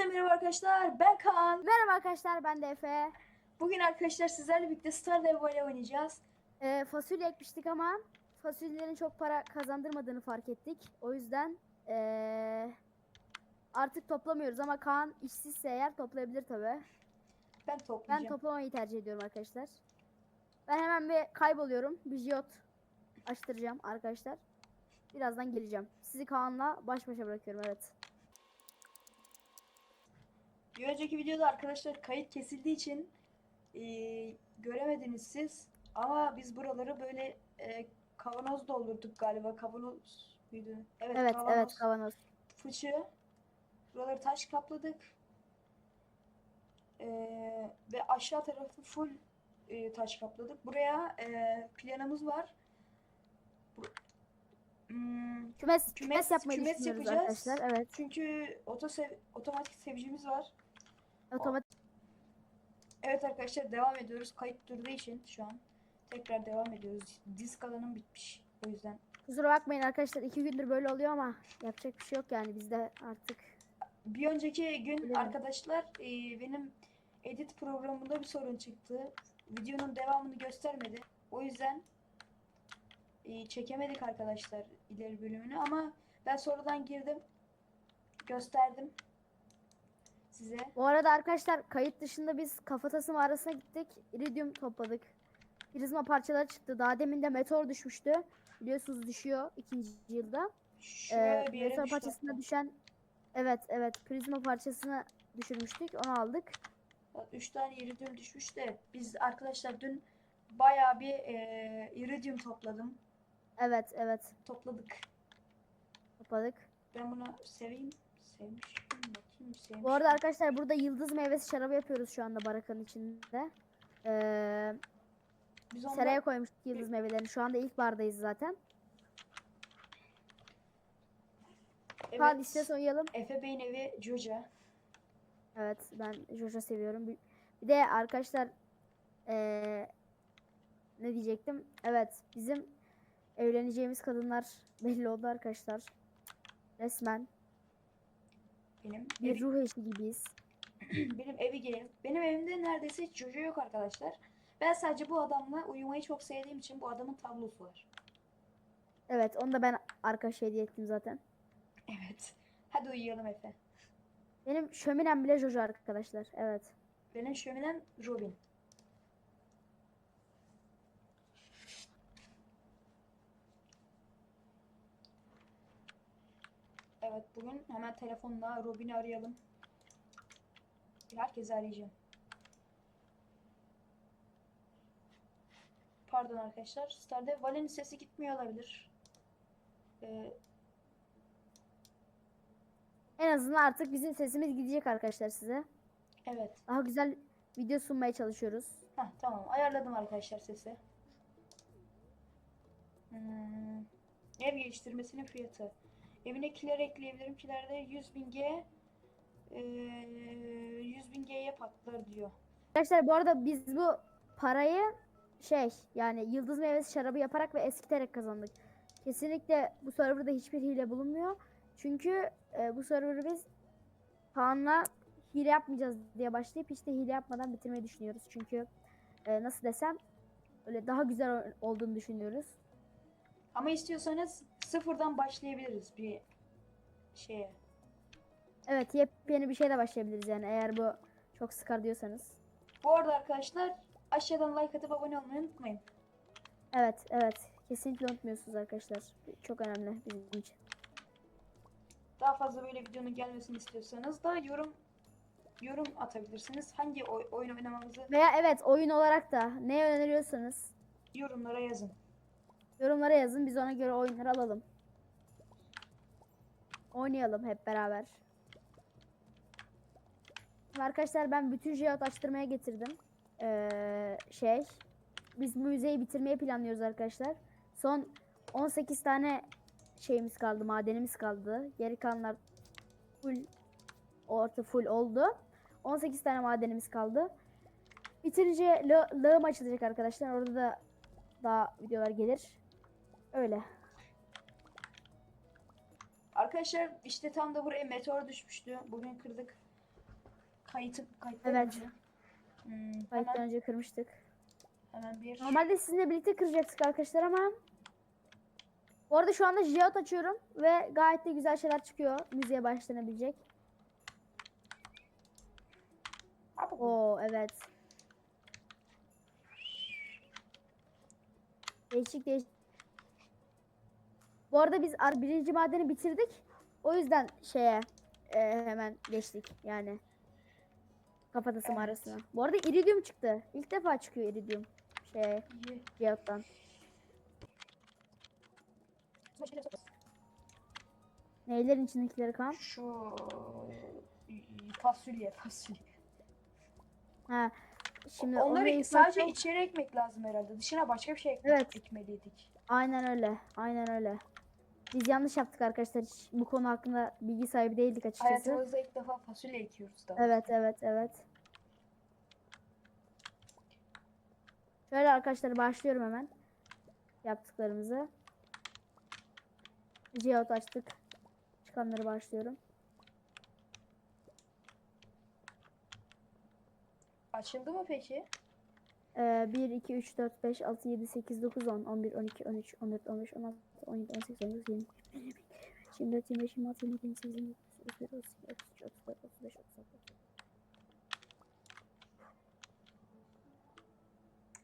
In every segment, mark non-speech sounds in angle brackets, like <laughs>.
Hepinize merhaba arkadaşlar. Ben Kaan. Merhaba arkadaşlar ben de Efe. Bugün arkadaşlar sizlerle birlikte Stardew Valley oynayacağız. Ee, fasulye ekmiştik ama fasulyelerin çok para kazandırmadığını fark ettik. O yüzden ee, artık toplamıyoruz ama Kaan işsizse eğer toplayabilir tabi. Ben Ben toplayacağım. toplamayı tercih ediyorum arkadaşlar. Ben hemen bir kayboluyorum. Bir jiyot açtıracağım arkadaşlar. Birazdan geleceğim. Sizi Kaan'la baş başa bırakıyorum evet. Bir önceki videoda arkadaşlar kayıt kesildiği için eee, göremediniz siz. Ama biz buraları böyle eee, kavanoz doldurduk galiba. Kavanoz muydu? Evet, Evet kavanoz. evet kavanoz. Fıçı. Buraları taş kapladık. Eee, ve aşağı tarafı full eee, taş kapladık. Buraya eee, planımız var. Bu, Hmm, Kümes, kümes, Kümes- yapmayı kümes düşünüyoruz yapacağız. arkadaşlar. Evet. çünkü otosev, otomatik sevcimiz var. Otomatik Evet arkadaşlar devam ediyoruz. Kayıt durduğu için şu an tekrar devam ediyoruz. Disk alanım bitmiş. O yüzden. Kusura bakmayın arkadaşlar iki gündür böyle oluyor ama yapacak bir şey yok yani bizde artık. Bir önceki gün mi? arkadaşlar e, benim edit programında bir sorun çıktı. Videonun devamını göstermedi. O yüzden e, çekemedik arkadaşlar ileri bölümünü ama ben sonradan girdim. Gösterdim size. Bu arada arkadaşlar kayıt dışında biz kafatası mağarasına gittik. iridium topladık. Prizma parçaları çıktı. Daha demin de meteor düşmüştü. Biliyorsunuz düşüyor ikinci yılda. Şuraya Ee, bir yere meteor düştü parçasına düşen evet evet prizma parçasını düşürmüştük. Onu aldık. 3 tane iridium düşmüş de biz arkadaşlar dün bayağı bir e, iridium topladım. Evet evet Topladık. topladık. Ben bunu seveyim. Sevmiş miyim? Bakayım sevmiş. Bu arada arkadaşlar burada yıldız meyvesi şarabı yapıyoruz şu anda barakanın içinde. Ee, biz ondan seraya koymuştuk yıldız meyvelerini. Şu anda ilk bardayız zaten. Evet, istiyorsan uyuyalım. Efe Bey'in evi Joja. Evet ben Jojo seviyorum. Bir de arkadaşlar eee, ne diyecektim? Evet bizim evleneceğimiz kadınlar belli oldu arkadaşlar. Resmen Benim bir evi, ruh eşi gibiyiz. <clears throat> benim evi gelin. Benim evimde neredeyse hiç Jojo yok arkadaşlar. Ben sadece bu adamla uyumayı çok sevdiğim için bu adamın tablosu var. Evet onu da ben arkadaşa hediye ettim zaten. Evet. Hadi uyuyalım Efe. Benim şöminem bile Jojo arkadaşlar. Evet. Benim şöminem Robin. Evet bugün hemen telefonla Robin'i arayalım. Herkesi arayacağım. Pardon arkadaşlar. Stardew Valley'nin sesi gitmiyor olabilir. Ee, En azından artık bizim sesimiz gidecek arkadaşlar size. evet. Daha güzel video sunmaya çalışıyoruz. Heh, tamam ayarladım arkadaşlar sesi. Hmm, ev geliştirmesinin fiyatı. Evine kiler ekleyebilirim. Kilerde 100.000 G eee 100.000 G'ye patlar diyor. Arkadaşlar bu arada biz bu parayı şey yani yıldız meyvesi şarabı yaparak ve eskiterek kazandık. Kesinlikle bu serverda hiçbir hile bulunmuyor. Çünkü e, bu serverı biz Kaan'la hile yapmayacağız diye başlayıp hiç de hile yapmadan bitirmeyi düşünüyoruz. Çünkü e, nasıl desem öyle daha güzel olduğunu düşünüyoruz. Ama istiyorsanız sıfırdan başlayabiliriz bir şeye. Evet yepyeni bir şeyle başlayabiliriz yani eğer bu çok sıkar diyorsanız. Bu arada arkadaşlar aşağıdan like atıp abone olmayı unutmayın. Evet evet kesinlikle unutmuyorsunuz arkadaşlar. Çok önemli bizim için. Daha fazla böyle videonun gelmesini istiyorsanız da yorum yorum atabilirsiniz. Hangi oy- oyun oynamamızı Veya evet oyun olarak da ne öneriyorsanız yorumlara yazın. Yorumlara yazın biz ona göre oyunları alalım. Oynayalım hep beraber. Arkadaşlar ben bütün jeot açtırmaya getirdim. Ee, şey biz müzeyi bitirmeyi planlıyoruz arkadaşlar. Son 18 tane şeyimiz kaldı, madenimiz kaldı. Geri kalanlar full orta full oldu. 18 tane madenimiz kaldı. Bitirince lağ- lağım açılacak arkadaşlar. Orada da daha videolar gelir. Öyle. Arkadaşlar işte tam da buraya meteor düşmüştü. Bugün kırdık. Kayıtı kayıttan Evet. önce. Hmm, Kayıttan hemen, önce kırmıştık. hemen bir Normalde sizinle birlikte kıracaktık arkadaşlar ama bu arada şu anda Jiyot açıyorum ve gayet de güzel şeyler çıkıyor. Müziğe başlanabilecek. Abi, Oo evet. Değişik değişik. Bu arada biz birinci madeni bitirdik. O yüzden şeye e, hemen geçtik yani. Kafatası Evet. mağarasına. Bu arada iridium çıktı. İlk defa çıkıyor iridium. Şey. Jiyot'tan. Neylerin içindekileri kan? Şu fasulye fasulye. Ha. Şimdi Onları sadece içeri ekmek lazım herhalde. Dışına başka bir şey ekmek, Evet. ekmeliydik. Aynen öyle. Aynen öyle. Biz yanlış yaptık arkadaşlar. Hiç bu konu hakkında bilgi sahibi değildik açıkçası. Hayatımızda ilk defa fasulye ekiyoruz da. Evet evet evet. Şöyle arkadaşlar başlıyorum hemen. Yaptıklarımızı. Geout açtık. Çıkanları başlıyorum. Açıldı mı peki? Ee, 1, 2, 3, 4, 5, 6, 7, 8, 9, 10, 11, 12, 13, 14, 15, 16, 17, 18, 19, 20, 21, 24, 25, 26, 27, 28, 29, 30, 31, 32, 33, 34, 35, 36.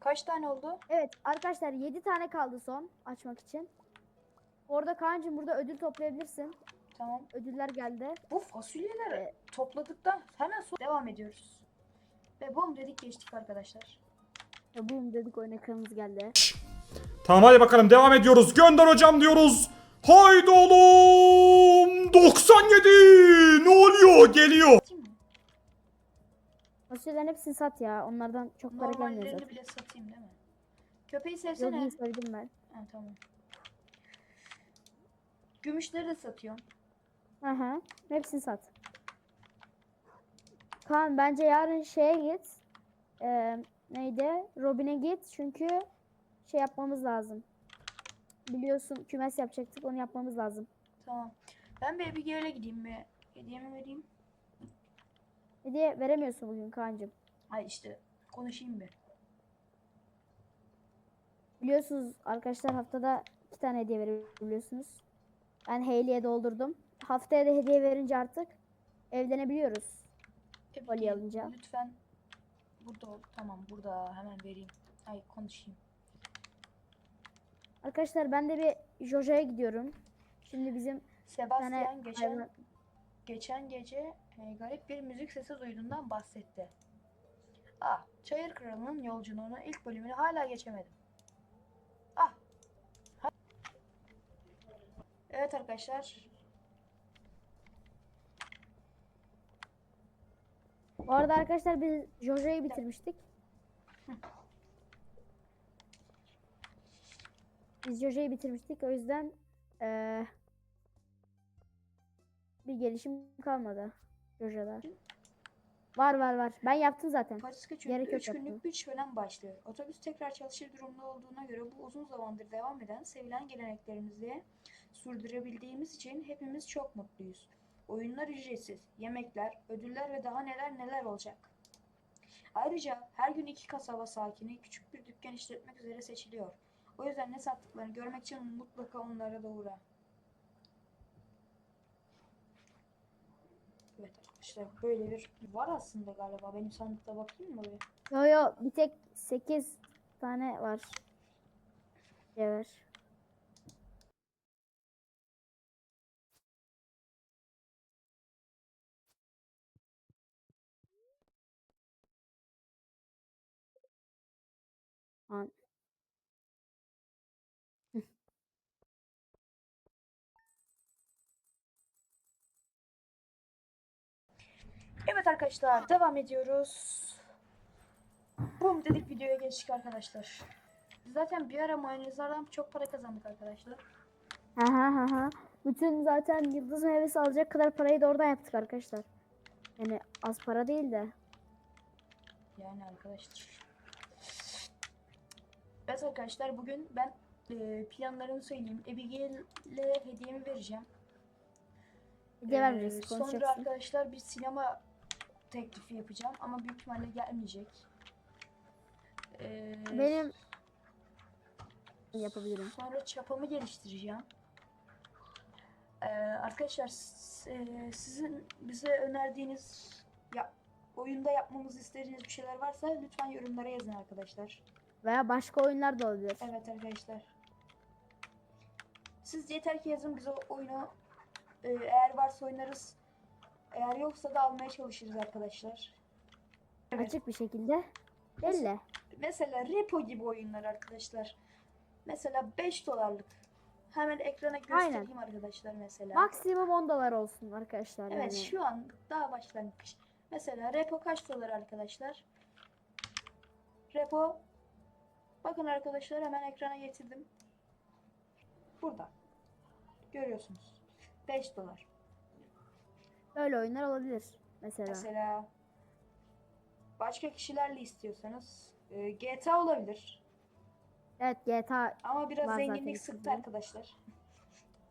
Kaç tane oldu? Evet arkadaşlar 7 tane kaldı son açmak için. Orada Kaan'cığım burada ödül toplayabilirsin. Tamam. Ödüller geldi. Bu fasulyeleri Ee, topladıktan hemen sonra devam ediyoruz. Ve bom dedik geçtik arkadaşlar. Ya boom dedik oyun ekranımız geldi. Tamam hadi bakalım devam ediyoruz. Gönder hocam diyoruz. Haydi oğlum. 97. Ne oluyor? Geliyor. Fasulyelerin hepsini sat ya. Onlardan çok para gelmiyor Normallerini zaten. bile satayım değil mi? Köpeği Yok sevsene. iyi söyledim ben. Ha, tamam. Gümüşleri de satıyorum. Aha. Hepsini sat. Kaan bence yarın şeye git. Ee, neydi? Robin'e git çünkü şey yapmamız lazım. Biliyorsun kümes yapacaktık onu yapmamız lazım. Tamam. Ben bir Abigail'e gideyim bir. Hediyemi vereyim. Hediye veremiyorsun bugün Kaan'cığım. Ay işte konuşayım bir. Biliyorsunuz arkadaşlar haftada iki tane hediye verebiliyorsunuz. Ben Hayley'e doldurdum. Haftaya da hediye verince artık evlenebiliyoruz. Abigail, alınca. Lütfen burada ol. Tamam burada hemen vereyim. Ay konuşayım. Arkadaşlar ben de bir Jojo'ya gidiyorum. Şimdi bizim Sebastian geçen hayvan- geçen gece e, garip bir müzik sesi duyduğundan bahsetti. Ah, Çayır Kralı'nın yolculuğunu ilk bölümünü hala geçemedim. Ah. Ha- Evet arkadaşlar. Bu arada arkadaşlar biz Jojo'yu bitirmiştik. Biz Jojo'yu bitirmiştik. O yüzden eee, bir gelişim kalmadı Jojo'da. Var var var. Ben yaptım zaten. Göçü'nde yok 3 günlük bir şölen başlıyor. Otobüs tekrar çalışır durumda olduğuna göre bu uzun zamandır devam eden sevilen geleneklerimizi sürdürebildiğimiz için hepimiz çok mutluyuz. Oyunlar ücretsiz, yemekler, ödüller ve daha neler neler olacak. Ayrıca her gün iki kasaba sakini küçük bir dükkan işletmek üzere seçiliyor. O yüzden ne sattıklarını görmek için mutlaka onlara da uğra. Evet arkadaşlar böyle bir var aslında galiba. Benim sandıkta bakayım mı bir? Yo yo bir tek 8 tane var. Şey Evet arkadaşlar devam ediyoruz. Bum dedik videoya geçtik arkadaşlar. Zaten bir ara mayonezlerden çok para kazandık arkadaşlar. Aha aha. Bütün zaten yıldız meyvesi alacak kadar parayı da oradan yaptık arkadaşlar. Yani az para değil de. Yani arkadaşlar. Evet arkadaşlar bugün ben e, planlarımı söyleyeyim. Abigail'e hediyemi vereceğim. Hediye Ee, vermeyeceksin Sonra arkadaşlar bir sinema teklifi yapacağım ama büyük ihtimalle gelmeyecek. Ee, Benim yapabilirim. Sonra çapamı geliştireceğim. Ee, arkadaşlar e, sizin bize önerdiğiniz ya, oyunda yapmamızı istediğiniz bir şeyler varsa lütfen yorumlara yazın arkadaşlar. Veya başka oyunlar da olabilir. Evet arkadaşlar. Siz yeter ki yazın biz o oyunu e, eğer varsa oynarız. Eğer yoksa da almaya çalışırız arkadaşlar. Evet. Açık bir şekilde. Belli. Mesela repo gibi oyunlar arkadaşlar. Mesela 5 dolarlık. Hemen ekrana göstereyim arkadaşlar mesela. Maksimum 10 dolar olsun arkadaşlar. Evet yani. şu an daha başlangıç. Mesela repo kaç dolar arkadaşlar? Repo bakın arkadaşlar hemen ekrana getirdim. Burada. Görüyorsunuz. 5 dolar. Böyle oyunlar olabilir mesela. Mesela başka kişilerle istiyorsanız e, GTA olabilir. Evet GTA Ama biraz zenginlik sıktı içinde. arkadaşlar.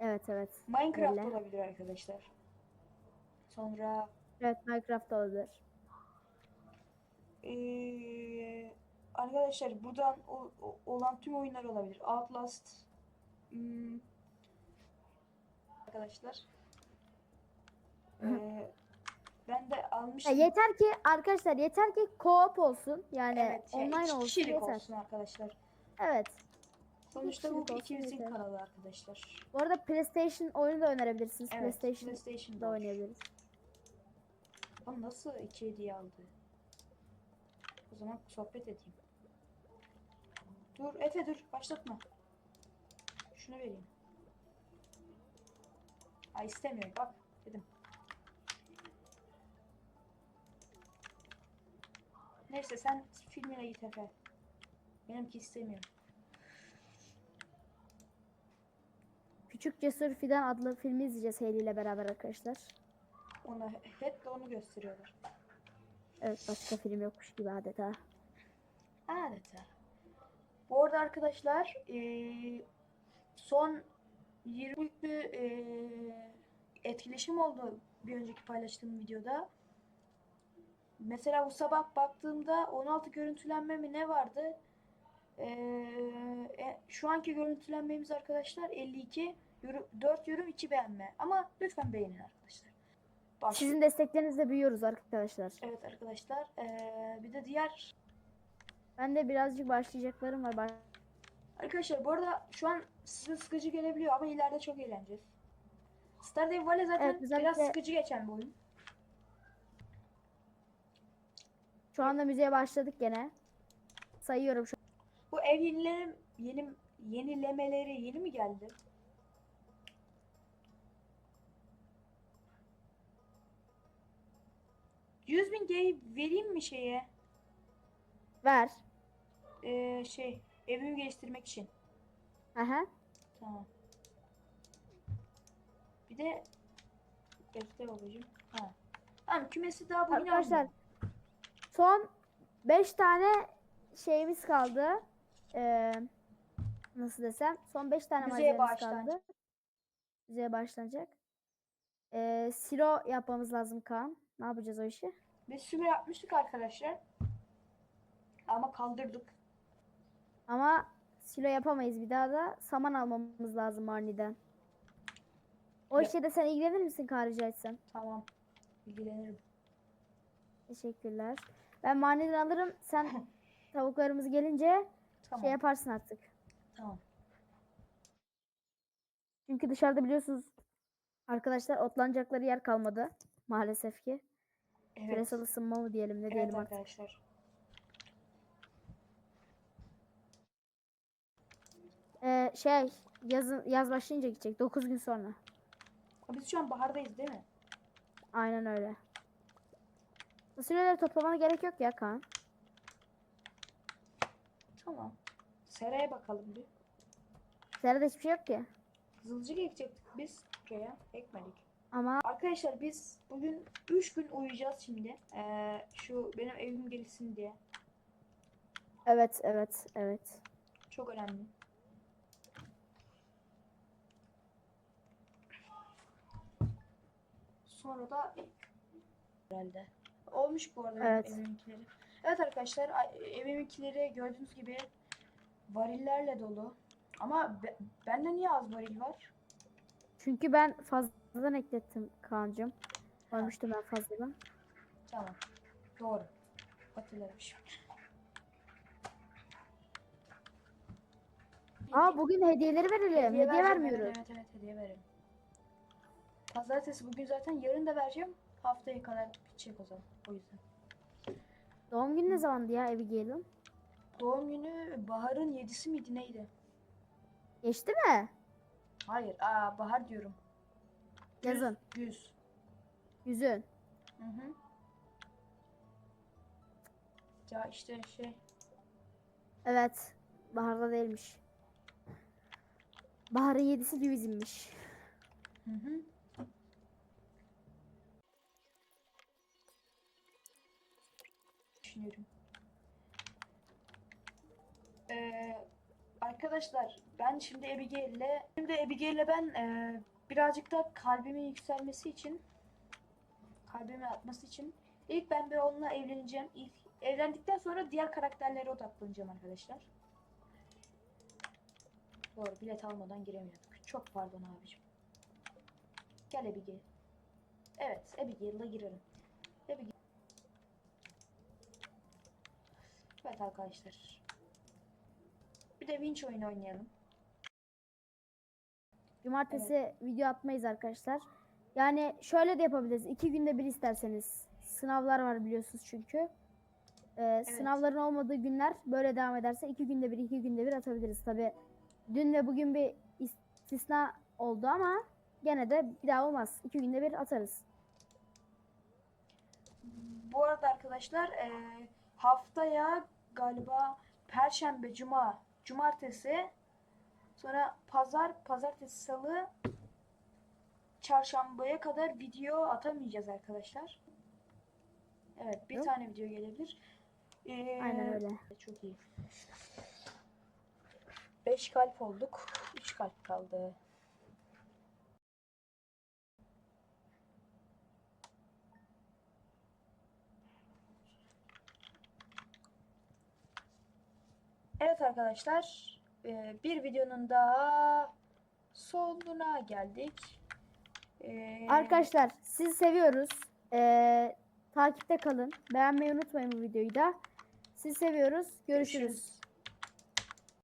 evet evet. Minecraft Öyle. olabilir arkadaşlar. Sonra Evet Minecraft olabilir. Ee, arkadaşlar buradan o- o- olan tüm oyunlar olabilir. Outlast hmm, arkadaşlar ee, ben de Ya almıştım. yeter ki arkadaşlar yeter ki co-op olsun. Yani evet, ya online iki olsun kişilik yeter. olsun arkadaşlar. Evet. Sonuçta bu ikimizin yeter. kanalı arkadaşlar. Bu arada PlayStation oyunu da önerebilirsiniz. Evet, PlayStation PlayStation'da da oynayabiliriz. Ama nasıl iki hediye aldı? O zaman sohbet edeyim. Dur Efe dur başlatma. Şunu vereyim. Ay istemiyor bak dedim. Neyse sen filmine git Efe. Benimki istemiyor. Küçük Cesur Fidan adlı filmi izleyeceğiz Hayley ile beraber arkadaşlar. Ona hep de onu gösteriyorlar. Evet başka film yokmuş gibi adeta. Adeta. Bu arada arkadaşlar eee, son 20'lik bir eee, etkileşim oldu bir önceki paylaştığım videoda. Mesela bu sabah baktığımda 16 görüntülenme mi ne vardı? Eee, e, şu anki görüntülenmemiz arkadaşlar 52 yorum, 4 yorum 2 beğenme. Ama lütfen beğenin arkadaşlar. Baş- Sizin desteklerinizle büyüyoruz arkadaşlar. Evet arkadaşlar. eee, bir de diğer Ben de birazcık başlayacaklarım var. Arkadaşlar bu arada şu an size sıkıcı gelebiliyor ama ileride çok eğleneceğiz. Stardew Valley zaten Evet, özellikle- biraz sıkıcı geçen bir oyun. Şu anda müziğe başladık gene. Sayıyorum şu Bu ev yenilerim, yeni, yenilemeleri yeni mi geldi? Yüz bin G vereyim mi şeye? Ver. Ee, şey, evimi geliştirmek için. Aha. Tamam. Bir de Bekle babacığım. Ha. Tamam kümesi daha bugün Arkadaşlar aldım. Son 5 tane şeyimiz kaldı. Ee, nasıl desem? Son 5 tane Müzeye malzememiz kaldı. Müzeye başlanacak. Ee, silo yapmamız lazım Kaan. Ne yapacağız o işi? Biz sürü yapmıştık arkadaşlar. Ama kaldırdık. Ama silo yapamayız. Bir daha da saman almamız lazım Marni'den. O Ya- işe de sen ilgilenir misin Kaan rica etsem? Tamam. İlgilenirim. Teşekkürler. Ben Marni'den alırım. Sen <laughs> tavuklarımız gelince Tamam. şey yaparsın artık. Tamam. Çünkü dışarıda biliyorsunuz arkadaşlar otlanacakları yer kalmadı. Maalesef ki. Evet. Küresel ısınma mı diyelim ne Evet diyelim artık. arkadaşlar. Ee, şey yazın yaz başlayınca gidecek 9 gün sonra. Biz şu an bahardayız değil mi? Aynen öyle. Fasulyeleri toplamana gerek yok ya Kaan. Tamam. Seraya bakalım bir. Serada hiçbir şey yok ki. Kızılcık ekecektik biz buraya. Ekmedik. Ama Arkadaşlar biz bugün 3 gün uyuyacağız şimdi. Ee, şu benim evim gelişsin diye. evet evet evet. Çok önemli. Sonra da herhalde. Olmuş bu arada Evet. eviminkileri. Evet arkadaşlar eviminkileri gördüğünüz gibi varillerle dolu. Ama be- bende niye az varil var? Çünkü ben fazladan eklettim Kaan'cığım. Koymuştum ben fazladan. Tamam. Doğru. Hatırlamışım. Aa bugün hediyeleri verelim. Hediye, vereceğim, vermiyoruz. Evet, evet evet hediye verelim. Pazartesi bugün zaten yarın da vereceğim. Haftaya kadar bitecek o zaman. O yüzden. Doğum günü ne zamandı ya Abigail'in? Doğum günü Bahar'ın yedisi miydi neydi? Geçti mi? Hayır. Aa Bahar diyorum. Güz, Yazın. Güz. Yüzün. Hı hı. Ya işte şey. Evet. Bahar'da değilmiş. Bahar'ın yedisi bizimmiş. Hı hı. Düşünüyorum. Ee, arkadaşlar ben şimdi Abigail'le şimdi Abigail'le ben e, birazcık da kalbimin yükselmesi için kalbimin atması için ilk ben bir onunla evleneceğim. İlk evlendikten sonra diğer karakterlere odaklanacağım arkadaşlar. Doğru bilet almadan giremiyorduk. Çok pardon abicim. Gel Abigail. Evet, Abigail'la girelim. Abigail. Evet arkadaşlar. Bir de Winch oyunu oynayalım. Cumartesi video atmayız arkadaşlar. Yani şöyle de yapabiliriz. İki günde bir isterseniz. Sınavlar var biliyorsunuz çünkü. Ee, Sınavların olmadığı günler böyle devam ederse iki günde bir iki günde bir atabiliriz. Tabi dün ve bugün bir istisna oldu ama gene de bir daha olmaz. İki günde bir atarız. Bu arada arkadaşlar eee, haftaya galiba Perşembe, Cuma, Cumartesi, sonra Pazar, Pazartesi, Salı, Çarşambaya kadar video atamayacağız arkadaşlar. Evet, bir Yok. tane video gelebilir. Eee, Aynen öyle. Çok iyi. 5 kalp olduk. 3 kalp kaldı. Evet arkadaşlar, e, bir videonun daha sonuna geldik. E, Arkadaşlar sizi seviyoruz. Ee, takipte kalın. Beğenmeyi unutmayın bu videoyu da. Sizi seviyoruz. Görüşürüz. görüşürüz.